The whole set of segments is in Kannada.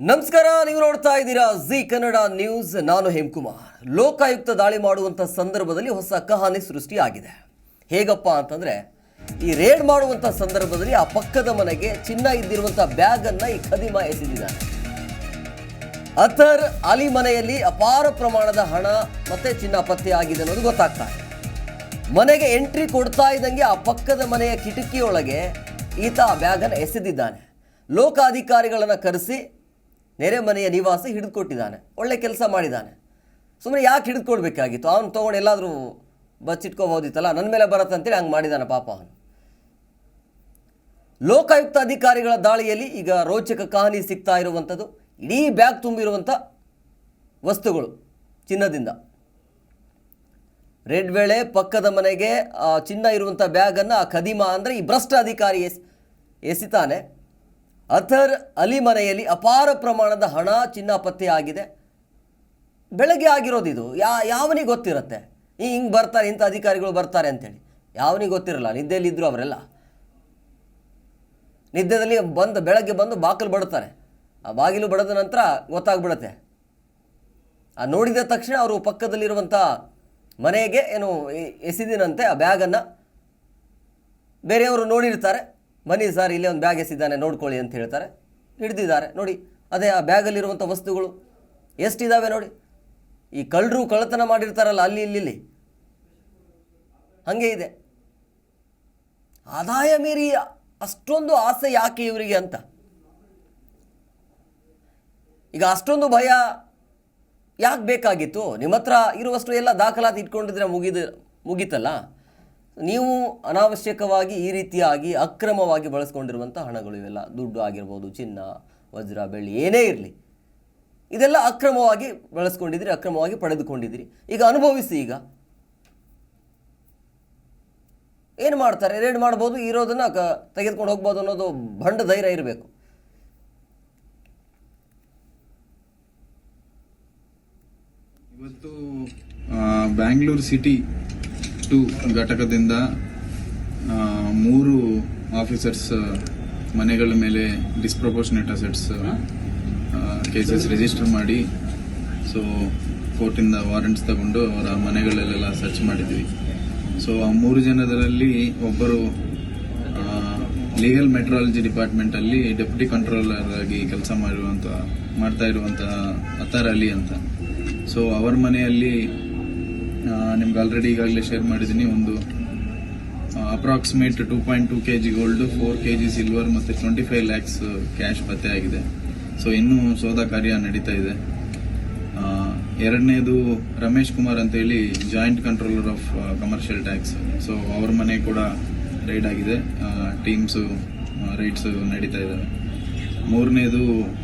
ನಮಸ್ಕಾರ, ನೀವು ನೋಡ್ತಾ ಇದ್ದೀರಾ ಜಿ ಕನ್ನಡ ನ್ಯೂಸ್. ನಾನು ಹೇಮಕುಮಾರ್. ಲೋಕಾಯುಕ್ತ ದಾಳಿ ಮಾಡುವಂಥ ಸಂದರ್ಭದಲ್ಲಿ ಹೊಸ ಕಹಾನಿ ಸೃಷ್ಟಿಯಾಗಿದೆ. ಹೇಗಪ್ಪ ಅಂತಂದ್ರೆ, ಈ ರೇಡ್ ಮಾಡುವಂಥ ಸಂದರ್ಭದಲ್ಲಿ ಆ ಪಕ್ಕದ ಮನೆಗೆ ಚಿನ್ನ ಇದ್ದಿರುವಂಥ ಬ್ಯಾಗನ್ನು ಈ ಖದೀಮ ಎಸೆದಿದ್ದಾನೆ. ಅಥರ್ ಅಲಿ ಮನೆಯಲ್ಲಿ ಅಪಾರ ಪ್ರಮಾಣದ ಹಣ ಮತ್ತೆ ಚಿನ್ನ ಪತ್ತೆಯಾಗಿದೆ ಅನ್ನೋದು ಗೊತ್ತಾಗ್ತಾ ಇದೆ. ಮನೆಗೆ ಎಂಟ್ರಿ ಕೊಡ್ತಾ ಇದ್ದಂಗೆ ಆ ಪಕ್ಕದ ಮನೆಯ ಕಿಟಕಿಯೊಳಗೆ ಈತ ಆ ಬ್ಯಾಗನ್ನು ಎಸೆದಿದ್ದಾನೆ. ಲೋಕಾಧಿಕಾರಿಗಳನ್ನು ಕರೆಸಿ ನೆರೆ ಮನೆಯ ನಿವಾಸಿ ಹಿಡಿದುಕೊಟ್ಟಿದ್ದಾನೆ. ಒಳ್ಳೆ ಕೆಲಸ ಮಾಡಿದ್ದಾನೆ. ಸುಮ್ಮನೆ ಯಾಕೆ ಹಿಡಿದುಕೊಡ್ಬೇಕಾಗಿತ್ತು? ಅವನು ತೊಗೊಂಡು ಎಲ್ಲಾದರೂ ಬಚ್ಚಿಟ್ಕೋಬೋದಿತ್ತಲ್ಲ? ನನ್ನ ಮೇಲೆ ಬರುತ್ತಂತೇಳಿ ಹಂಗೆ ಮಾಡಿದ್ದಾನೆ ಪಾಪ ಅವನು. ಲೋಕಾಯುಕ್ತ ಅಧಿಕಾರಿಗಳ ದಾಳಿಯಲ್ಲಿ ಈಗ ರೋಚಕ ಕಹಾನಿ ಸಿಗ್ತಾ ಇರುವಂಥದ್ದು, ಇಡೀ ಬ್ಯಾಗ್ ತುಂಬಿರುವಂಥ ವಸ್ತುಗಳು ಚಿನ್ನದಿಂದ. ರೆಡ್ ವೇಳೆ ಪಕ್ಕದ ಮನೆಗೆ ಚಿನ್ನ ಇರುವಂಥ ಬ್ಯಾಗನ್ನು ಆ ಖದೀಮ ಅಂದರೆ ಈ ಭ್ರಷ್ಟ ಅಧಿಕಾರಿ ಎಸ್, ಎಸಿತಾನೆ. ಅಥರ್ ಅಲಿ ಮನೆಯಲ್ಲಿ ಅಪಾರ ಪ್ರಮಾಣದ ಹಣ ಚಿನ್ನ ಪತ್ತೆಯಾಗಿದೆ ಬೆಳಗ್ಗೆ ಆಗಿರೋದು ಇದು ಯಾ, ಯಾವನಿಗೆ ಗೊತ್ತಿರುತ್ತೆ? ಈ ಹಿಂಗೆ ಬರ್ತಾರೆ, ಇಂಥ ಅಧಿಕಾರಿಗಳು ಬರ್ತಾರೆ ಅಂತೇಳಿ. ಯಾವನಿಗೆ ಗೊತ್ತಿರಲ್ಲ ನಿದ್ದೆಯಲ್ಲಿದ್ದರು ಅವರೆಲ್ಲ. ನಿದ್ದೆದಲ್ಲಿ ಬಂದು, ಬೆಳಗ್ಗೆ ಬಂದು ಬಾಗಿಲು ಬಡ್ತಾರೆ. ಆ ಬಾಗಿಲು ಬಡದ ನಂತರ ಗೊತ್ತಾಗ್ಬಿಡುತ್ತೆ. ಆ ನೋಡಿದ ತಕ್ಷಣ ಅವರು ಪಕ್ಕದಲ್ಲಿರುವಂಥ ಮನೆಗೆ ಏನು ಎಸೆದಿನಂತೆ ಆ ಬ್ಯಾಗನ್ನು ಬೇರೆಯವರು ನೋಡಿರ್ತಾರೆ. ಬನ್ನಿ ಸರ್ ಇಲ್ಲೇ ಒಂದು ಬ್ಯಾಗ್ ಎಸಿದ್ದಾನೆ, ನೋಡ್ಕೊಳ್ಳಿ ಅಂತ ಹೇಳ್ತಾರೆ. ಹಿಡ್ದಿದ್ದಾರೆ. ನೋಡಿ, ಅದೇ ಆ ಬ್ಯಾಗಲ್ಲಿರುವಂಥ ವಸ್ತುಗಳು ಎಷ್ಟಿದ್ದಾವೆ ನೋಡಿ. ಈ ಕಳ್ಳರು ಕಳ್ಳತನ ಮಾಡಿರ್ತಾರಲ್ಲ, ಅಲ್ಲಿ, ಇಲ್ಲಿ ಇಲ್ಲಿ. ಹಾಗೆ ಇದೆ. ಆದಾಯ ಮೀರಿ ಅಷ್ಟೊಂದು ಆಸೆ ಯಾಕೆ ಇವರಿಗೆ ಅಂತ? ಈಗ ಅಷ್ಟೊಂದು ಭಯ ಯಾಕೆ ಬೇಕಾಗಿತ್ತು? ನಿಮ್ಮ ಹತ್ರ ಇರುವಷ್ಟು ಎಲ್ಲ ದಾಖಲಾತಿ ಇಟ್ಕೊಂಡಿದ್ರೆ ಮುಗಿದ ಮುಗೀತಲ್ಲ? ನೀವು ಅನಾವಶ್ಯಕವಾಗಿ ಈ ರೀತಿಯಾಗಿ ಅಕ್ರಮವಾಗಿ ಬಳಸ್ಕೊಂಡಿರುವಂಥ ಹಣಗಳು ಇವೆಲ್ಲ. ದುಡ್ಡು ಆಗಿರ್ಬೋದು, ಚಿನ್ನ, ವಜ್ರ, ಬೆಳ್ಳಿ, ಏನೇ ಇರಲಿ. ಇದೆಲ್ಲ ಅಕ್ರಮವಾಗಿ ಬಳಸ್ಕೊಂಡಿದ್ದೀರಿ, ಅಕ್ರಮವಾಗಿ ಪಡೆದುಕೊಂಡಿದ್ದೀರಿ. ಈಗ ಅನುಭವಿಸಿ ಈಗ. ಏನು ಮಾಡ್ತಾರೆ? ರೇಡ್ ಮಾಡ್ಬೋದು, ಇರೋದನ್ನು ಕ ತೆಗೆದುಕೊಂಡು ಹೋಗ್ಬೋದು ಅನ್ನೋದು ಭಂಡ ಧೈರ್ಯ ಇರಬೇಕು. ಇವತ್ತು ಬ್ಯಾಂಗ್ಳೂರ್ ಸಿಟಿ ಟು ಘಟಕದಿಂದ ಮೂರು ಆಫೀಸರ್ಸ್ ಮನೆಗಳ ಮೇಲೆ ಡಿಸ್ಪ್ರಪೋರ್ಷನೇಟ್ ಅಸೆಟ್ಸ್ ಕೇಸಸ್ ರಿಜಿಸ್ಟರ್ ಮಾಡಿ ಸೊ ಕೋರ್ಟಿಂದ ವಾರೆಂಟ್ಸ್ ತಗೊಂಡು ಅವರ ಮನೆಗಳಲ್ಲೆಲ್ಲ ಸರ್ಚ್ ಮಾಡಿದ್ವಿ. ಸೊ ಆ ಮೂರು ಜನರಲ್ಲಿ ಒಬ್ಬರು ಲೀಗಲ್ ಮೆಟ್ರಾಲಜಿ ಡಿಪಾರ್ಟ್ಮೆಂಟ್ ಅಲ್ಲಿ ಡೆಪ್ಯೂಟಿ ಕಂಟ್ರೋಲರ್ ಆಗಿ ಕೆಲಸ ಮಾಡಿರುವಂತ ಮಾಡ್ತಾ ಇರುವಂತಹ ಅತಾರ್ ಅಲಿ ಅಂತ. ಸೊ ಅವರ ಮನೆಯಲ್ಲಿ ನಿಮ್ಗೆ ಆಲ್ರೆಡಿ ಈಗಾಗಲೇ ಶೇರ್ ಮಾಡಿದ್ದೀನಿ ಒಂದು approximate two point two K G gold four K G silver ಮತ್ತು ಟ್ವೆಂಟಿ ಫೈವ್ ಲ್ಯಾಕ್ಸ್ ಕ್ಯಾಶ್ ಪತ್ತೆ ಆಗಿದೆ. ಸೊ ಇನ್ನೂ ಶೋಧ ಕಾರ್ಯ ನಡೀತಾ ಇದೆ. ಎರಡನೇದು ರಮೇಶ್ ಕುಮಾರ್ ಅಂತೇಳಿ joint controller of commercial tax so ಅವ್ರ ಮನೆ ಕೂಡ ರೈಡ್ ಆಗಿದೆ. ಟೀಮ್ಸು ರೈಡ್ಸ್ ನಡೀತಾ ಇದ್ದಾವೆ ಮೂರನೇದು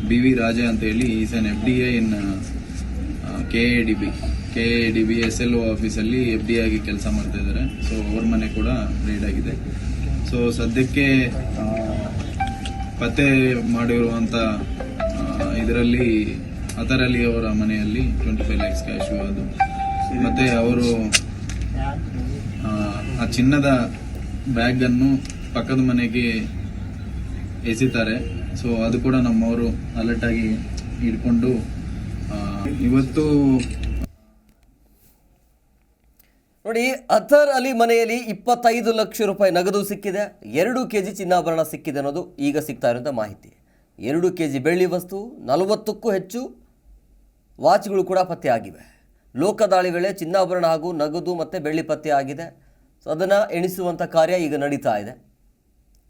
ಬಿ ವಿ ರಾಜ ಅಂತೇಳಿ is N F D A in K A D B K A D B S L O ಆಫೀಸಲ್ಲಿ ಎಫ್ ಡಿ ಆಗಿ ಕೆಲಸ ಮಾಡ್ತಾ ಇದ್ದಾರೆ ಸೊ ಅವ್ರ ಮನೆ ಕೂಡ ರೈಡ್ ಆಗಿದೆ. ಸೊ ಸದ್ಯಕ್ಕೆ ಪತ್ತೆ ಮಾಡಿರುವಂಥ ಇದರಲ್ಲಿ ಅದರಲ್ಲಿ ಅವರ ಮನೆಯಲ್ಲಿ ಟ್ವೆಂಟಿ ಫೈವ್ ಲ್ಯಾಕ್ಸ್ ಕ್ಯಾಶ್ ಅದು. ಮತ್ತೆ ಅವರು ಆ, ಚಿನ್ನದ ಬ್ಯಾಗ್ ಅನ್ನು ಪಕ್ಕದ ಮನೆಗೆ ಎಸಿತಾರೆ. ಸೊ ಅದು ಕೂಡ ನಮ್ಮವರು ಅಲರ್ಟ್ ಆಗಿ ಹಿಡ್ಕೊಂಡು ಆ, ಇವತ್ತು ನೋಡಿ, ಅಥರ್ ಅಲಿ ಮನೆಯಲ್ಲಿ ಇಪ್ಪತ್ತೈದು ಲಕ್ಷ ರೂಪಾಯಿ ನಗದು ಸಿಕ್ಕಿದೆ. ಎರಡು ಕೆ ಜಿ ಚಿನ್ನಾಭರಣ ಸಿಕ್ಕಿದೆ ಅನ್ನೋದು ಈಗ ಸಿಗ್ತಾ ಇರುವಂಥ ಮಾಹಿತಿ. ಎರಡು ಕೆ ಜಿ ಬೆಳ್ಳಿ ವಸ್ತು, ನಲವತ್ತಕ್ಕೂ ಹೆಚ್ಚು ವಾಚ್ಗಳು ಕೂಡ ಪತ್ತೆಯಾಗಿವೆ ಲೋಕದಾಳಿ ವೇಳೆ ಚಿನ್ನಾಭರಣ ಹಾಗೂ ನಗದು ಮತ್ತು ಬೆಳ್ಳಿ ಪತ್ತೆಯಾಗಿದೆ ಸೊ ಅದನ್ನು ಎಣಿಸುವಂಥ ಕಾರ್ಯ ಈಗ ನಡೀತಾ ಇದೆ.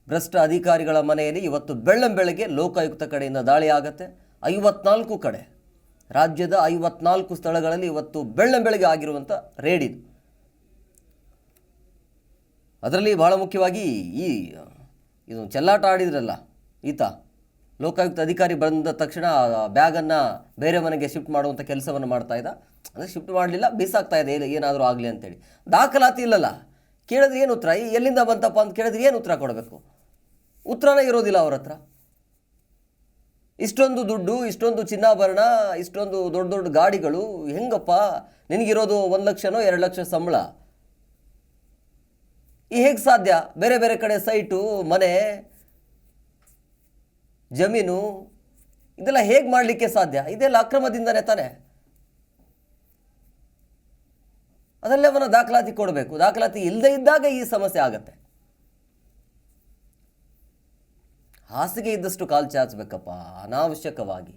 ಭ್ರಷ್ಟ ಅಧಿಕಾರಿಗಳ ಮನೆಯಲ್ಲಿ ಇವತ್ತು ಬೆಳ್ಳಂಬೆಳಗ್ಗೆ ಲೋಕಾಯುಕ್ತ ಕಡೆಯಿಂದ ದಾಳಿ ಆಗುತ್ತೆ. ಐವತ್ನಾಲ್ಕು ಕಡೆ ರಾಜ್ಯದ ಐವತ್ನಾಲ್ಕು ಸ್ಥಳಗಳಲ್ಲಿ ಇವತ್ತು ಬೆಳ್ಳಂಬೆಳಗ್ಗೆ ಆಗಿರುವಂಥ ರೇಡ್ ಇದು. ಅದರಲ್ಲಿ ಬಹಳ ಮುಖ್ಯವಾಗಿ ಈ, ಇದು ಚೆಲ್ಲಾಟ ಆಡಿದ್ರಲ್ಲ, ಈತ. ಲೋಕಾಯುಕ್ತ ಅಧಿಕಾರಿ ಬಂದ ತಕ್ಷಣ ಬ್ಯಾಗನ್ನು ಬೇರೆ ಮನೆಗೆ ಶಿಫ್ಟ್ ಮಾಡುವಂಥ ಕೆಲಸವನ್ನು ಮಾಡ್ತಾ ಇದ್ದ. ಅಂದರೆ ಶಿಫ್ಟ್ ಮಾಡಲಿಲ್ಲ ಬೀಸಾಗ್ತಾ ಇದೆ ಏನು ಏನಾದರೂ ಆಗಲಿ ಅಂತೇಳಿ. ದಾಖಲಾತಿ ಇಲ್ಲಲ್ಲ. ಕೇಳಿದ್ರೆ ಏನು ಉತ್ತರ? ಎಲ್ಲಿಂದ ಬಂತಪ್ಪ ಅಂತ ಕೇಳಿದ್ರೆ ಏನು ಉತ್ತರ ಕೊಡಬೇಕು? ಉತ್ತರನೇ ಇರೋದಿಲ್ಲ ಅವ್ರ ಹತ್ರ. ಇಷ್ಟೊಂದು ದುಡ್ಡು, ಇಷ್ಟೊಂದು ಚಿನ್ನಾಭರಣ, ಇಷ್ಟೊಂದು ದೊಡ್ಡ ದೊಡ್ಡ ಗಾಡಿಗಳು, ಹೆಂಗಪ್ಪ? ನಿನಗಿರೋದು ಒಂದು ಲಕ್ಷನೋ ಎರಡು ಲಕ್ಷ ಸಂಬಳ? ಈ ಹೇಗೆ ಸಾಧ್ಯ? ಬೇರೆ ಬೇರೆ ಕಡೆ ಸೈಟು, ಮನೆ, ಜಮೀನು, ಇದೆಲ್ಲ ಹೇಗೆ ಮಾಡಲಿಕ್ಕೆ ಸಾಧ್ಯ? ಇದೆಲ್ಲ ಅಕ್ರಮದಿಂದನೇ ತಾನೆ. ಅವನ ದಾಖಲಾತಿ ಕೊಡಬೇಕು. ದಾಖಲಾತಿ ಇಲ್ಲದೇ ಇದ್ದಾಗ ಈ ಸಮಸ್ಯೆ ಆಗತ್ತೆ. ಹಾಸಿಗೆ ಇದ್ದಷ್ಟು ಕಾಲು ಚಾಚಬೇಕಪ್ಪ, ಅನಾವಶ್ಯಕವಾಗಿ.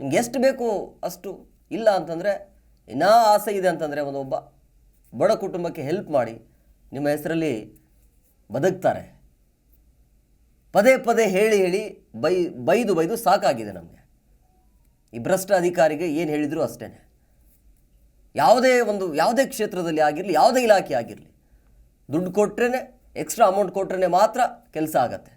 ನಿಮ್ಗೆ ಎಷ್ಟು ಬೇಕು ಅಷ್ಟು ಇಲ್ಲ ಅಂತಂದರೆ ಇನ್ನೂ ಆಸೆ ಇದೆ ಅಂತಂದರೆ ಒಂದೊಬ್ಬ ಬಡ ಕುಟುಂಬಕ್ಕೆ ಹೆಲ್ಪ್ ಮಾಡಿ ನಿಮ್ಮ ಹೆಸರಲ್ಲಿ ಬದುಕ್ತಾರೆ. ಪದೇ ಪದೇ ಹೇಳಿ ಹೇಳಿ ಬೈ, ಬೈದು ಬೈದು ಸಾಕಾಗಿದೆ ನಮಗೆ. ಈ ಭ್ರಷ್ಟ ಅಧಿಕಾರಿಗೆ ಏನು ಹೇಳಿದರೂ ಅಷ್ಟೇ ಯಾವುದೇ ಒಂದು, ಯಾವುದೇ ಕ್ಷೇತ್ರದಲ್ಲಿ ಆಗಿರಲಿ, ಯಾವುದೇ ಇಲಾಖೆ ಆಗಿರಲಿ, ದುಡ್ಡು ಕೊಟ್ರೇ ಎಕ್ಸ್ಟ್ರಾ ಅಮೌಂಟ್ ಕೊಟ್ರೆ ಮಾತ್ರ ಕೆಲಸ ಆಗತ್ತೆ.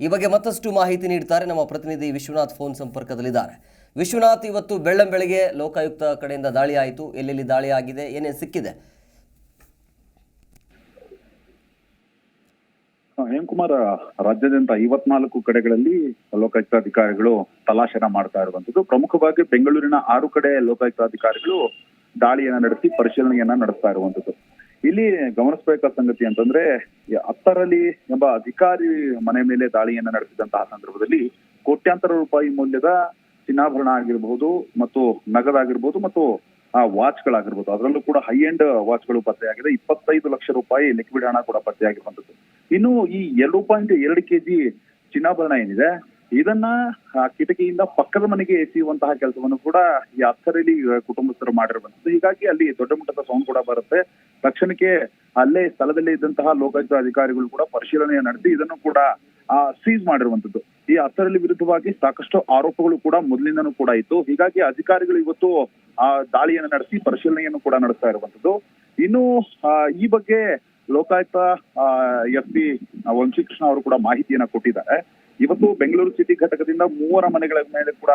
ಈ ಬಗ್ಗೆ ಮತ್ತಷ್ಟು ಮಾಹಿತಿ ನೀಡ್ತಾರೆ ನಮ್ಮ ಪ್ರತಿನಿಧಿ ವಿಶ್ವನಾಥ್ ಫೋನ್ ಸಂಪರ್ಕದಲ್ಲಿದ್ದಾರೆ. ವಿಶ್ವನಾಥ್, ಇವತ್ತು ಬೆಳ್ಳಂ ಬೆಳಗ್ಗೆ ಲೋಕಾಯುಕ್ತ ಕಡೆಯಿಂದ ದಾಳಿ ಆಯಿತು. ಎಲ್ಲೆಲ್ಲಿ ದಾಳಿ ಆಗಿದೆ? ಏನೇನು ಸಿಕ್ಕಿದೆ? ಹೇಮಕುಮಾರ್, ರಾಜ್ಯಾದ್ಯಂತ ಐವತ್ನಾಲ್ಕು ಕಡೆಗಳಲ್ಲಿ ಲೋಕಾಯುಕ್ತ ಅಧಿಕಾರಿಗಳು ತಲಾಶನ ಮಾಡ್ತಾ ಇರುವಂತದ್ದು ಪ್ರಮುಖವಾಗಿ ಬೆಂಗಳೂರಿನ ಆರು ಕಡೆ ಲೋಕಾಯುಕ್ತ ಅಧಿಕಾರಿಗಳು ದಾಳಿಯನ್ನ ನಡೆಸಿ ಪರಿಶೀಲನೆಯನ್ನ ನಡೆಸ್ತಾ ಇರುವಂತದ್ದು ಇಲ್ಲಿ ಗಮನಿಸಬೇಕಾದ ಸಂಗತಿ ಅಂತಂದ್ರೆ ಈ ಹತ್ತರಲ್ಲಿ ಎಂಬ ಅಧಿಕಾರಿ ಮನೆ ಮೇಲೆ ದಾಳಿಯನ್ನ ನಡೆಸಿದಂತಹ ಸಂದರ್ಭದಲ್ಲಿ ಕೋಟ್ಯಾಂತರ ರೂಪಾಯಿ ಮೌಲ್ಯದ ಚಿನ್ನಾಭರಣ ಆಗಿರಬಹುದು ಮತ್ತು ನಗದಾಗಿರ್ಬೋದು ಮತ್ತು, ಆ ವಾಚ್ಗಳಾಗಿರ್ಬೋದು ಅದರಲ್ಲೂ ಕೂಡ ಹೈ ಎಂಡ್ ವಾಚ್ಗಳು ಪತ್ತೆಯಾಗಿದೆ. ಇಪ್ಪತ್ತೈದು ಲಕ್ಷ ರೂಪಾಯಿ ಲಿಕ್ವಿಡ್ ಹಣ ಕೂಡ ಪತ್ತೆಯಾಗಿರುವಂತದ್ದು ಇನ್ನು ಈ ಎರಡು ಪಾಯಿಂಟ್ ಎರಡು ಕೆಜಿ ಚಿನ್ನಾಭರಣ ಏನಿದೆ, ಇದನ್ನ ಕಿಟಕಿಯಿಂದ ಪಕ್ಕದ ಮನೆಗೆ ಎಸೆಯುವಂತಹ ಕೆಲಸವನ್ನು ಕೂಡ ಈ ಹತ್ತರಲ್ಲಿ ಕುಟುಂಬಸ್ಥರು ಮಾಡಿರುವಂತದ್ದು ಹೀಗಾಗಿ ಅಲ್ಲಿ ದೊಡ್ಡ ಮಟ್ಟದ ಸೌಂಡ್ ಕೂಡ ಬರುತ್ತೆ. ತಕ್ಷಣಕ್ಕೆ ಅಲ್ಲೇ ಸ್ಥಳದಲ್ಲಿ ಇದ್ದಂತಹ ಲೋಕಾಯುಕ್ತ ಅಧಿಕಾರಿಗಳು ಕೂಡ ಪರಿಶೀಲನೆ ನಡೆಸಿ ಇದನ್ನು ಕೂಡ, ಆ, ಸೀಸ್ ಮಾಡಿರುವಂತದ್ದು ಈ ಹತ್ತರಲ್ಲಿ ವಿರುದ್ಧವಾಗಿ ಸಾಕಷ್ಟು ಆರೋಪಗಳು ಕೂಡ ಮೊದಲಿಂದನೂ ಕೂಡ ಇತ್ತು ಹೀಗಾಗಿ ಅಧಿಕಾರಿಗಳು ಇವತ್ತು, ಆ, ದಾಳಿಯನ್ನು ನಡೆಸಿ ಪರಿಶೀಲನೆಯನ್ನು ಕೂಡ ನಡೆಸ್ತಾ ಇರುವಂತದ್ದು ಇನ್ನು ಈ ಬಗ್ಗೆ ಲೋಕಾಯುಕ್ತ ಎಸ್ ಪಿ ವಂಶಿಕೃಷ್ಣ ಅವರು ಕೂಡ ಮಾಹಿತಿಯನ್ನ ಕೊಟ್ಟಿದ್ದಾರೆ. ಇವತ್ತು ಬೆಂಗಳೂರು ಸಿಟಿ ಘಟಕದಿಂದ ಮೂವರ ಮನೆಗಳ ಮೇಲೆ ಕೂಡ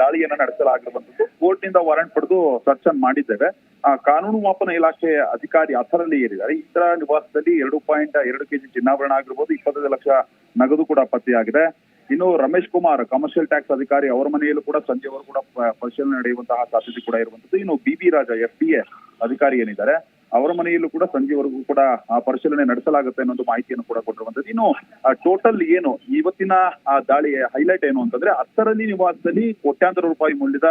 ದಾಳಿಯನ್ನ ನಡೆಸಲಾಗಿರುವಂತದ್ದು ಕೋರ್ಟ್ನಿಂದ ವಾರಂಟ್ ಪಡೆದು ಸರ್ಚ್ ಅನ್ನು ಮಾಡಿದ್ದೇವೆ. ಕಾನೂನು ಮಾಪನ ಇಲಾಖೆ ಅಧಿಕಾರಿ ಅಥರಲ್ಲಿ ಏರಿದ್ದಾರೆ. ಇತರ ನಿವಾಸದಲ್ಲಿ ಎರಡು ಪಾಯಿಂಟ್ ಎರಡು ಕೆಜಿ ಚಿನ್ನಾಭರಣ ಆಗಿರ್ಬೋದು, ಇಪ್ಪತ್ತೈದು ಲಕ್ಷ ನಗದು ಕೂಡ ಪತ್ತೆಯಾಗಿದೆ. ಇನ್ನು ರಮೇಶ್ ಕುಮಾರ್ ಕಮರ್ಷಿಯಲ್ ಟ್ಯಾಕ್ಸ್ ಅಧಿಕಾರಿ ಅವರ ಮನೆಯಲ್ಲೂ ಕೂಡ ಸಂಜೆವರೆಗೂ ಕೂಡ ಪರಿಶೀಲನೆ ನಡೆಯುವಂತಹ ಸಾಧ್ಯತೆ ಕೂಡ ಇರುವಂತದ್ದು ಇನ್ನು B B Raja F A ಅಧಿಕಾರಿ ಏನಿದ್ದಾರೆ ಅವರ ಮನೆಯಲ್ಲೂ ಕೂಡ ಸಂಜೆವರೆಗೂ ಕೂಡ ಪರಿಶೀಲನೆ ನಡೆಸಲಾಗುತ್ತೆ ಅನ್ನೋದು ಮಾಹಿತಿಯನ್ನು ಕೂಡ ಕೊಟ್ಟಿರುವಂತದ್ದು ಇನ್ನು ಟೋಟಲ್ ಏನು, ಇವತ್ತಿನ ಆ ದಾಳಿಯ ಹೈಲೈಟ್ ಏನು ಅಂತಂದ್ರೆ ಹತ್ತರಲ್ಲಿ ನಿವಾಸದಲ್ಲಿ ಕೋಟ್ಯಾಂತರ ರೂಪಾಯಿ ಮೌಲ್ಯದ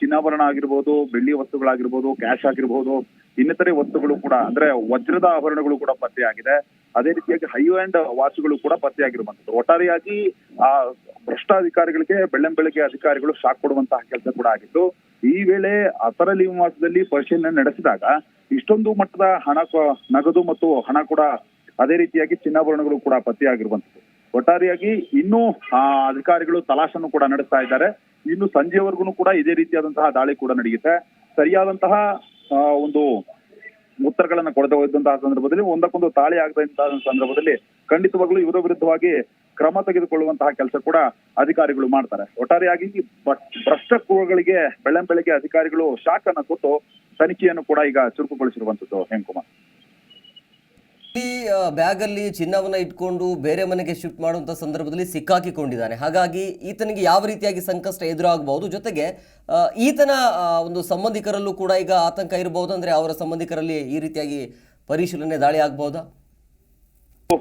ಚಿನ್ನಾಭರಣ ಆಗಿರ್ಬೋದು, ಬೆಳ್ಳಿ ವಸ್ತುಗಳಾಗಿರ್ಬೋದು ಕ್ಯಾಶ್ ಆಗಿರ್ಬೋದು, ಇನ್ನಿತರೆ ವಸ್ತುಗಳು ಕೂಡ ಅಂದ್ರೆ ವಜ್ರದ ಆಭರಣಗಳು ಕೂಡ ಪತ್ತೆಯಾಗಿದೆ. ಅದೇ ರೀತಿಯಾಗಿ ಹೈ ಆ್ಯಂಡ್ ವಾಚ್ಗಳು ಕೂಡ ಪತ್ತೆಯಾಗಿರುವಂತದ್ದು ಒಟ್ಟಾರೆಯಾಗಿ, ಆ, ಭ್ರಷ್ಟಾಧಿಕಾರಿಗಳಿಗೆ, ಬೆಳ್ಳಂ ಬೆಳಗ್ಗೆ ಅಧಿಕಾರಿಗಳು ಶಾಕ್ ಕೊಡುವಂತಹ ಕೆಲಸ ಕೂಡ ಆಗಿತ್ತು ಈ ವೇಳೆ ಅತರಲಿ ನಿವಾಸದಲ್ಲಿ ಪರಿಶೀಲನೆ ನಡೆಸಿದಾಗ ಇಷ್ಟೊಂದು ಮಟ್ಟದ ಹಣ ನಗದು ಮತ್ತು ಹಣ ಕೂಡ ಅದೇ ರೀತಿಯಾಗಿ ಚಿನ್ನಾಭರಣಗಳು ಕೂಡ ಪತ್ತೆಯಾಗಿರುವಂತದ್ದು ಒಟ್ಟಾರೆಯಾಗಿ ಇನ್ನೂ ಅಧಿಕಾರಿಗಳು ತಲಾಶನ್ನು ಕೂಡ ನಡೆಸ್ತಾ ಇದ್ದಾರೆ. ಇನ್ನು ಸಂಜೆವರೆಗೂ ಕೂಡ ಇದೇ ರೀತಿಯಾದಂತಹ ದಾಳಿ ಕೂಡ ನಡೆಯುತ್ತೆ. ಸರಿಯಾದಂತಹ ಒಂದು ಉತ್ತರಗಳನ್ನ ಕೊಡದೆ ಹೋದಂತಹ ಸಂದರ್ಭದಲ್ಲಿ, ಒಂದಕ್ಕೊಂದು ತಾಳಿ ಆಗದಂತಹ ಸಂದರ್ಭದಲ್ಲಿ ಖಂಡಿತವಾಗ್ಲೂ ಇವರ ವಿರುದ್ಧವಾಗಿ ಕ್ರಮ ತೆಗೆದುಕೊಳ್ಳುವಂತಹ ಕೆಲಸ ಕೂಡ ಅಧಿಕಾರಿಗಳು ಮಾಡ್ತಾರೆ. ಒಟ್ಟಾರೆಯಾಗಿ ಭ್ರಷ್ಟ ಕೂಗಳಿಗೆ ಬೆಳಗ್ಗೆ ಅಧಿಕಾರಿಗಳು ಶಾಕ್ ಅನ್ನ ಕೊಟ್ಟು ತನಿಖೆಯನ್ನು ಕೂಡ ಈಗ ಚುರುಕುಗೊಳಿಸಿರುವಂತದ್ದು ಹೇಮಕುಮಾರ್. ಈ ಬ್ಯಾಗ್ ಬ್ಯಾಗಲ್ಲಿ ಚಿನ್ನವನ್ನ ಇಟ್ಕೊಂಡು ಬೇರೆ ಮನೆಗೆ ಶಿಫ್ಟ್ ಮಾಡುವಂತ ಸಂದರ್ಭದಲ್ಲಿ ಸಿಕ್ಕಾಕಿಕೊಂಡಿದ್ದಾನೆ ಹಾಗಾಗಿ ಈತನಿಗೆ ಯಾವ ರೀತಿಯಾಗಿ ಸಂಕಷ್ಟ ಎದುರಾಗಬಹುದು? ಜೊತೆಗೆ ಈತನ ಒಂದು ಸಂಬಂಧಿಕರಲ್ಲೂ ಕೂಡ ಈಗ ಆತಂಕ ಇರಬಹುದು ಅಂದ್ರೆ ಅವರ ಸಂಬಂಧಿಕರಲ್ಲಿ ಈ ರೀತಿಯಾಗಿ ಪರಿಶೀಲನೆ ದಾಳಿ ಆಗಬಹುದಾ?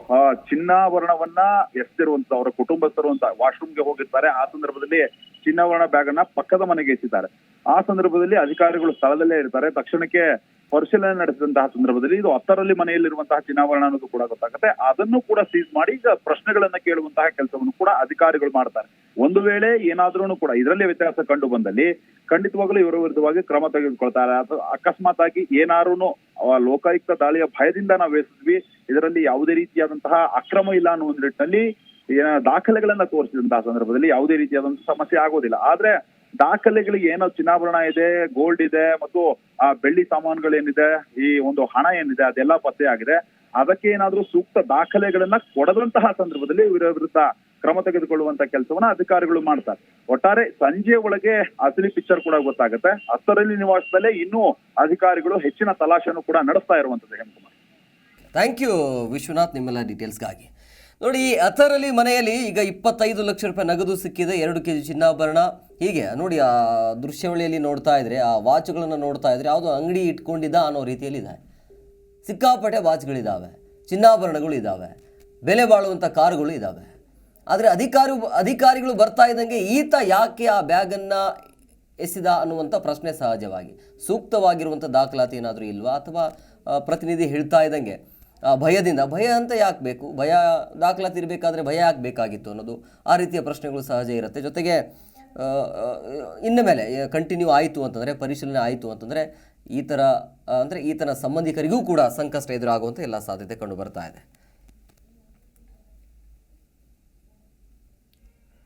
ಆ, ಚಿನ್ನಾಭರಣವನ್ನ ಎಸ್ತಿರುವಂತ ಅವರ ಕುಟುಂಬಸ್ಥರು ಅಂತ ವಾಶ್ರೂಮ್ಗೆ ಹೋಗಿರ್ತಾರೆ. ಆ ಸಂದರ್ಭದಲ್ಲಿ ಚಿನ್ನಾಭರಣ ಬ್ಯಾಗ್ ಅನ್ನ ಪಕ್ಕದ ಮನೆಗೆ ಎಸಿದ್ದಾರೆ ಆ ಸಂದರ್ಭದಲ್ಲಿ ಅಧಿಕಾರಿಗಳು ಸ್ಥಳದಲ್ಲೇ ಇರ್ತಾರೆ. ತಕ್ಷಣಕ್ಕೆ ಪರಿಶೀಲನೆ ನಡೆಸಿದಂತಹ ಸಂದರ್ಭದಲ್ಲಿ ಇದು ಹತ್ತರಲ್ಲಿ ಮನೆಯಲ್ಲಿರುವಂತಹ ಚಿನ್ನಾಭರಣ ಅನ್ನೋದು ಕೂಡ ಗೊತ್ತಾಗುತ್ತೆ. ಅದನ್ನು ಕೂಡ ಸೀಸ್ ಮಾಡಿ ಈಗ ಪ್ರಶ್ನೆಗಳನ್ನ ಕೇಳುವಂತಹ ಕೆಲಸವನ್ನು ಕೂಡ ಅಧಿಕಾರಿಗಳು ಮಾಡ್ತಾರೆ. ಒಂದು ವೇಳೆ ಏನಾದ್ರೂ ಕೂಡ ಇದರಲ್ಲಿ ವ್ಯತ್ಯಾಸ ಕಂಡು ಬಂದಲ್ಲಿ ಖಂಡಿತವಾಗ್ಲೂ ಇವರ ವಿರುದ್ಧವಾಗಿ ಕ್ರಮ ತೆಗೆದುಕೊಳ್ತಾರೆ. ಅಥವಾ ಅಕಸ್ಮಾತ್ ಆಗಿ ಏನಾರು ಲೋಕಾಯುಕ್ತ ದಾಳಿಯ ಭಯದಿಂದ ನಾವು ವೇಸಿದ್ವಿ ಇದರಲ್ಲಿ ಯಾವುದೇ ರೀತಿಯಾದಂತಹ ಅಕ್ರಮ ಇಲ್ಲ ಅನ್ನೋ ಒಂದು ನಿಟ್ಟಿನಲ್ಲಿ ದಾಖಲೆಗಳನ್ನ ತೋರಿಸಿದಂತಹ ಸಂದರ್ಭದಲ್ಲಿ ಯಾವುದೇ ರೀತಿಯಾದಂತಹ ಸಮಸ್ಯೆ ಆಗೋದಿಲ್ಲ. ಆದ್ರೆ ದಾಖಲೆಗಳಿಗೆ ಏನೋ ಚಿನ್ನಾಭರಣ ಇದೆ ಗೋಲ್ಡ್ ಇದೆ, ಮತ್ತು ಆ ಬೆಳ್ಳಿ ಸಾಮಾನುಗಳೇನಿದೆ, ಈ ಒಂದು ಹಣ ಏನಿದೆ, ಅದೆಲ್ಲ ಪತ್ತೆ ಆಗಿದೆ. ಅದಕ್ಕೆ ಏನಾದ್ರೂ ಸೂಕ್ತ ದಾಖಲೆಗಳನ್ನ ಕೊಡದಂತಹ ಸಂದರ್ಭದಲ್ಲಿ ಇವರ ವಿರುದ್ಧ ಕ್ರಮ ತೆಗೆದುಕೊಳ್ಳುವಂತ ಕೆಲಸವನ್ನ ಅಧಿಕಾರಿಗಳು ಮಾಡ್ತಾರೆ. ಒಟ್ಟಾರೆ ಸಂಜೆ ಒಳಗೆ ಅಸಲಿ ಪಿಕ್ಚರ್ ಕೂಡ ಗೊತ್ತಾಗುತ್ತೆ. ಹತ್ತರಲ್ಲಿ ನಿವಾಸದಲ್ಲೇ ಇನ್ನೂ ಅಧಿಕಾರಿಗಳು ಹೆಚ್ಚಿನ ತಲಾಶೆಯನ್ನು ಕೂಡ ನಡೆಸ್ತಾ ಇರುವಂತದ್ದು ಹೇಮಕುಮಾರ್. ಥ್ಯಾಂಕ್ ಯು ವಿಶ್ವನಾಥ್, ನಿಮ್ಮೆಲ್ಲ ಡೀಟೇಲ್ಸ್ಗಾಗಿ ನೋಡಿ ಈ ಅಥರಲ್ಲಿ ಮನೆಯಲ್ಲಿ ಈಗ ಇಪ್ಪತ್ತೈದು ಲಕ್ಷ ರೂಪಾಯಿ ನಗದು ಸಿಕ್ಕಿದೆ, ಎರಡು ಕೆ ಜಿ ಚಿನ್ನಾಭರಣ. ಹೀಗೆ, ನೋಡಿ, ಆ ದೃಶ್ಯಾವಳಿಯಲ್ಲಿ ನೋಡ್ತಾ ಇದ್ರೆ, ಆ ವಾಚ್ಗಳನ್ನು ನೋಡ್ತಾ ಇದ್ರೆ, ಯಾವುದೋ ಅಂಗಡಿ ಇಟ್ಕೊಂಡಿದ್ದ ಅನ್ನೋ ರೀತಿಯಲ್ಲಿದೆ. ಸಿಕ್ಕಾಪಟ್ಟೆ ವಾಚ್ಗಳಿದ್ದಾವೆ ಚಿನ್ನಾಭರಣಗಳು ಇದ್ದಾವೆ ಬೆಲೆ ಬಾಳುವಂಥ ಕಾರುಗಳು ಇದ್ದಾವೆ ಆದರೆ ಅಧಿಕಾರಿ, ಅಧಿಕಾರಿಗಳು ಬರ್ತಾ ಇದ್ದಂಗೆ ಈತ ಯಾಕೆ ಆ ಬ್ಯಾಗನ್ನು ಎಸೆದ ಅನ್ನುವಂಥ ಪ್ರಶ್ನೆ ಸಹಜವಾಗಿ. ಸೂಕ್ತವಾಗಿರುವಂಥ ದಾಖಲಾತಿ ಏನಾದರೂ ಇಲ್ವಾ? ಅಥವಾ ಪ್ರತಿನಿಧಿ ಹೇಳ್ತಾ ಇದ್ದಂಗೆ ಭಯದಿಂದ, ಭಯ ಅಂತ ಯಾಕೆ ಬೇಕು ಭಯ ದಾಖಲಾತಿ ಇರಬೇಕಾದ್ರೆ ಭಯ ಯಾಕೆ ಬೇಕಾಗಿತ್ತು ಅನ್ನೋದು ಆ ರೀತಿಯ ಪ್ರಶ್ನೆಗಳು ಸಹಜ ಇರುತ್ತೆ. ಜೊತೆಗೆ ಇನ್ನ ಮೇಲೆ ಕಂಟಿನ್ಯೂ ಆಯಿತು ಅಂತಂದರೆ, ಪರಿಶೀಲನೆ ಆಯಿತು ಅಂತಂದರೆ, ಈ ಥರ ಅಂದರೆ ಈತನ ಸಂಬಂಧಿಕರಿಗೂ ಕೂಡ ಸಂಕಷ್ಟ ಎದುರಾಗುವಂಥ ಎಲ್ಲ ಸಾಧ್ಯತೆ ಕಂಡು ಬರ್ತಾ ಇದೆ.